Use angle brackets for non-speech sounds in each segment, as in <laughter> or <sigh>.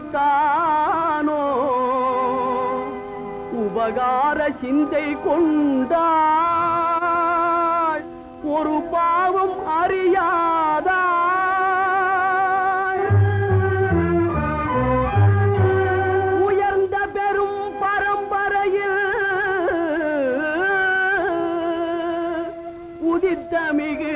மதித்தானோ உபகார சிந்தை கொண்டாள் ஒரு பாவம் அறியாதாள் உயர்ந்த பெரும் பரம்பரையில் உதித்த மிகு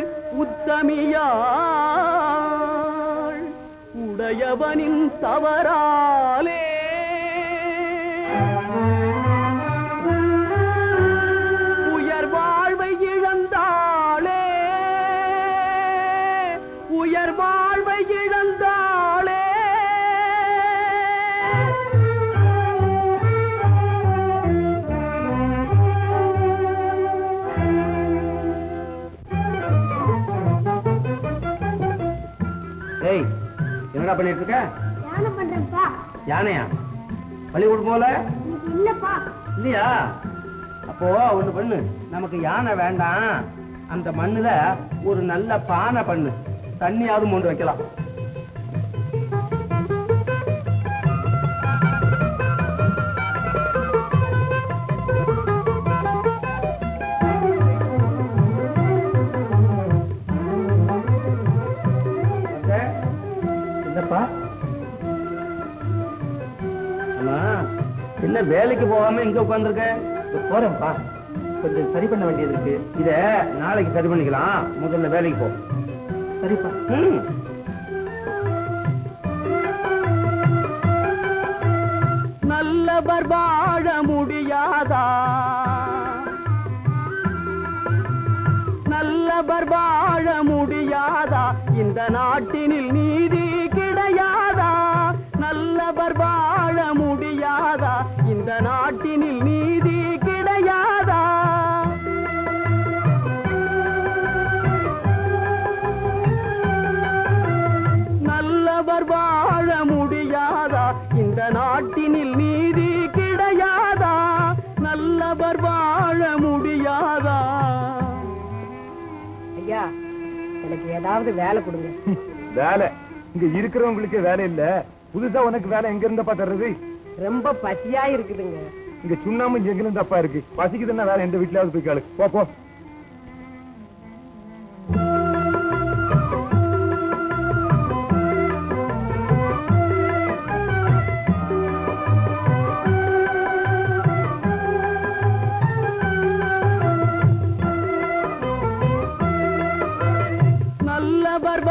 உடையவனின் தவறாலே என்னடா பண்ணிட்டு இருக்க தியானம் பண்றேன்ப்பா. யானையா? பள்ளிக்கூடம் போல? இல்லப்பா. இல்லையா? அப்போ ஒண்ணு பண்ணு. நமக்கு யானை வேண்டாம். அந்த மண்ணுல ஒரு நல்ல பானை பண்ணு. தண்ணியாவது மொண்டு வைக்கலாம். அம்மா என்ன வேலைக்கு போகாம இங்க உட்காந்துருக்க போறேன்ப்பா கொஞ்சம் சரி பண்ண வேண்டியது இருக்கு. இத நாளைக்கு சரி பண்ணிக்கலாம். முதல்ல வேலைக்கு போ. சரிப்பா. நல்லவர் வாழ முடியாதா? நல்லவர் வாழ முடியாதா? இந்த நாட்டினில் நீதி கிடையாதா? நல்லவர் வாழ முடியாதா இந்த நாட்டினில் நீதி கிடையாதா? நல்லவர் வாழ முடியாதா? இந்த நாட்டினில் நீதி கிடையாதா? நல்லவர் வாழ முடியாதா? ஐயா எனக்கு ஏதாவது வேலை கொடுங்க. <laughs> வேலை? இங்க இருக்கிறவங்களுக்கு வேலை இல்ல. புதுசா உனக்கு வேலை எங்க இருந்தப்பா தர்றது ரொம்ப பசியா இருக்குதுங்க. இங்க சுண்ணாம்பு இங்க எங்க இருந்தப்பா இருக்கு. பசிக்குதுன்னா வேற எந்த வீட்லயாவது போய் கேளு போ போ. நல்லவர்